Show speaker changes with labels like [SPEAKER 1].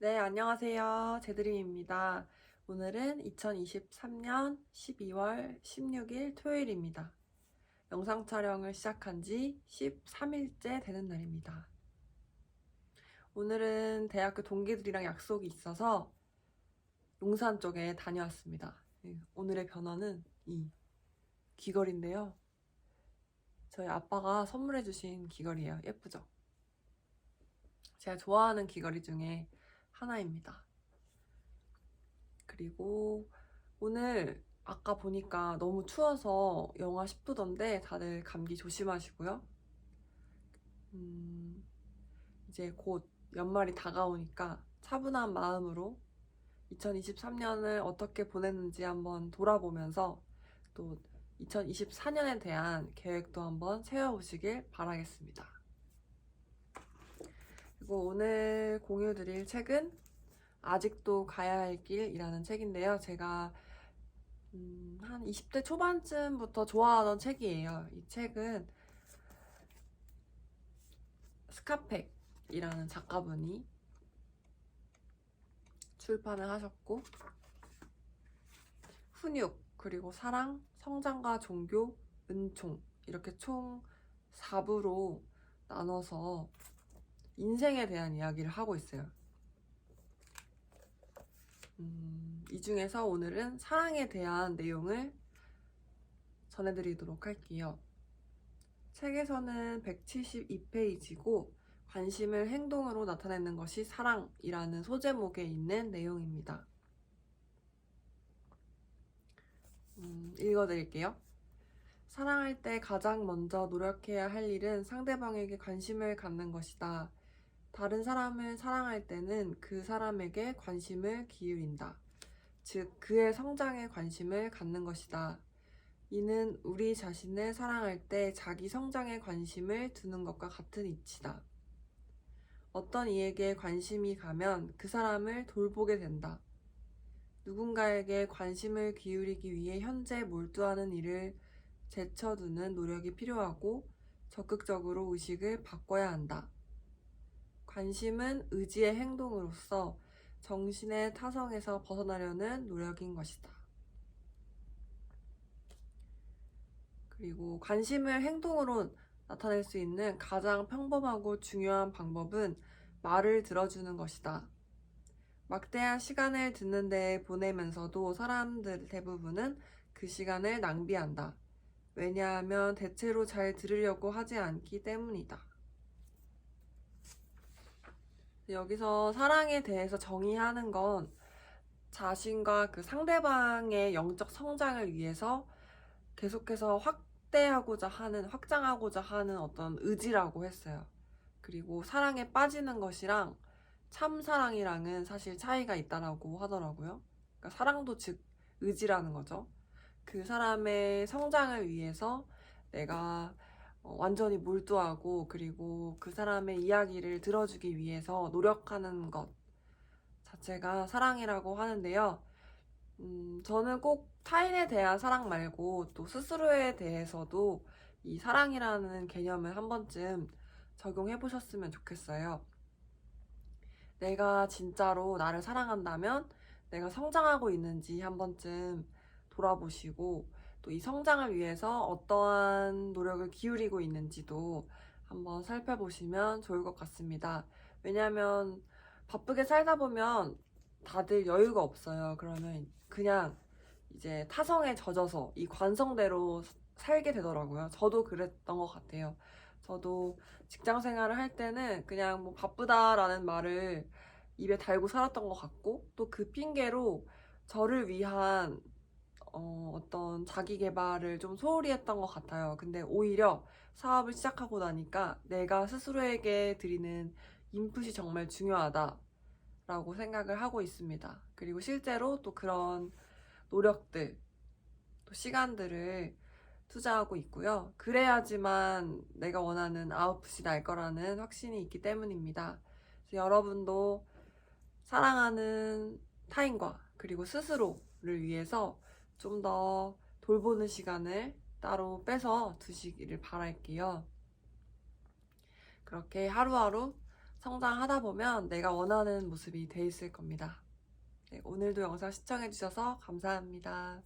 [SPEAKER 1] 네, 안녕하세요. 제드림입니다. 오늘은 2023년 12월 16일 토요일입니다. 영상 촬영을 시작한 지 13일째 되는 날입니다. 오늘은 대학교 동기들이랑 약속이 있어서 용산 쪽에 다녀왔습니다. 네, 오늘의 변화는 이 귀걸이인데요. 저희 아빠가 선물해주신 귀걸이에요. 예쁘죠? 제가 좋아하는 귀걸이 중에 하나입니다. 그리고 오늘 아까 보니까 너무 추워서 영하 10도던데 다들 감기 조심하시고요. 음, 이제 곧 연말이 다가오니까 차분한 마음으로 2023년을 어떻게 보냈는지 한번 돌아보면서 또 2024년에 대한 계획도 한번 세워보시길 바라겠습니다. 그리고 오늘 공유 드릴 책은 아직도 가야 할 길이라는 책인데요. 제가 음, 한 20대 초반쯤부터 좋아하던 책이에요. 이 책은 스카펙이라는 작가분이 출판을 하셨고 훈육 그리고 사랑, 성장과 종교, 은총 이렇게 총 4부로 나눠서 인생에 대한 이야기를 하고 있어요. 음, 이 중에서 오늘은 사랑에 대한 내용을 전해드리도록 할게요. 책에서는 172페이지고 관심을 행동으로 나타내는 것이 사랑이라는 소제목에 있는 내용입니다. 음, 읽어드릴게요. 사랑할 때 가장 먼저 노력해야 할 일은 상대방에게 관심을 갖는 것이다. 다른 사람을 사랑할 때는 그 사람에게 관심을 기울인다. 즉, 그의 성장에 관심을 갖는 것이다. 이는 우리 자신을 사랑할 때 자기 성장에 관심을 두는 것과 같은 이치다. 어떤 이에게 관심이 가면 그 사람을 돌보게 된다. 누군가에게 관심을 기울이기 위해 현재 몰두하는 일을 제쳐두는 노력이 필요하고 적극적으로 의식을 바꿔야 한다. 관심은 의지의 행동으로서 정신의 타성에서 벗어나려는 노력인 것이다. 그리고 관심을 행동으로 나타낼 수 있는 가장 평범하고 중요한 방법은 말을 들어주는 것이다. 막대한 시간을 듣는 데 보내면서도 사람들 대부분은 그 시간을 낭비한다. 왜냐하면 대체로 잘 들으려고 하지 않기 때문이다. 여기서 사랑에 대해서 정의하는 건 자신과 그 상대방의 영적 성장을 위해서 계속해서 확대하고자 하는, 확장하고자 하는 어떤 의지라고 했어요. 그리고 사랑에 빠지는 것이랑 참사랑이랑은 사실 차이가 있다라고 하더라고요. 그러니까 사랑도 즉 의지라는 거죠. 그 사람의 성장을 위해서 내가 어, 완전히 몰두하고 그리고 그 사람의 이야기를 들어주기 위해서 노력하는 것 자체가 사랑이라고 하는데요. 음, 저는 꼭 타인에 대한 사랑 말고 또 스스로에 대해서도 이 사랑이라는 개념을 한 번쯤 적용해 보셨으면 좋겠어요. 내가 진짜로 나를 사랑한다면 내가 성장하고 있는지 한 번쯤 돌아보시고 또 이 성장을 위해서 어떠한 노력을 기울이고 있는지도 한번 살펴보시면 좋을 것 같습니다. 왜냐하면 바쁘게 살다 보면 다들 여유가 없어요. 그러면 그냥 이제 타성에 젖어서 이 관성대로 살게 되더라고요. 저도 그랬던 것 같아요. 저도 직장 생활을 할 때는 그냥 뭐 바쁘다라는 말을 입에 달고 살았던 것 같고 또 그 핑계로 저를 위한 어, 어떤 자기 개발을 좀 소홀히 했던 것 같아요. 근데 오히려 사업을 시작하고 나니까 내가 스스로에게 드리는 인풋이 정말 중요하다라고 생각을 하고 있습니다. 그리고 실제로 또 그런 노력들, 또 시간들을 투자하고 있고요. 그래야지만 내가 원하는 아웃풋이 날 거라는 확신이 있기 때문입니다. 여러분도 사랑하는 타인과 그리고 스스로를 위해서 좀 더 돌보는 시간을 따로 빼서 두시기를 바랄게요. 그렇게 하루하루 성장하다 보면 내가 원하는 모습이 돼 있을 겁니다. 네, 오늘도 영상 시청해주셔서 감사합니다.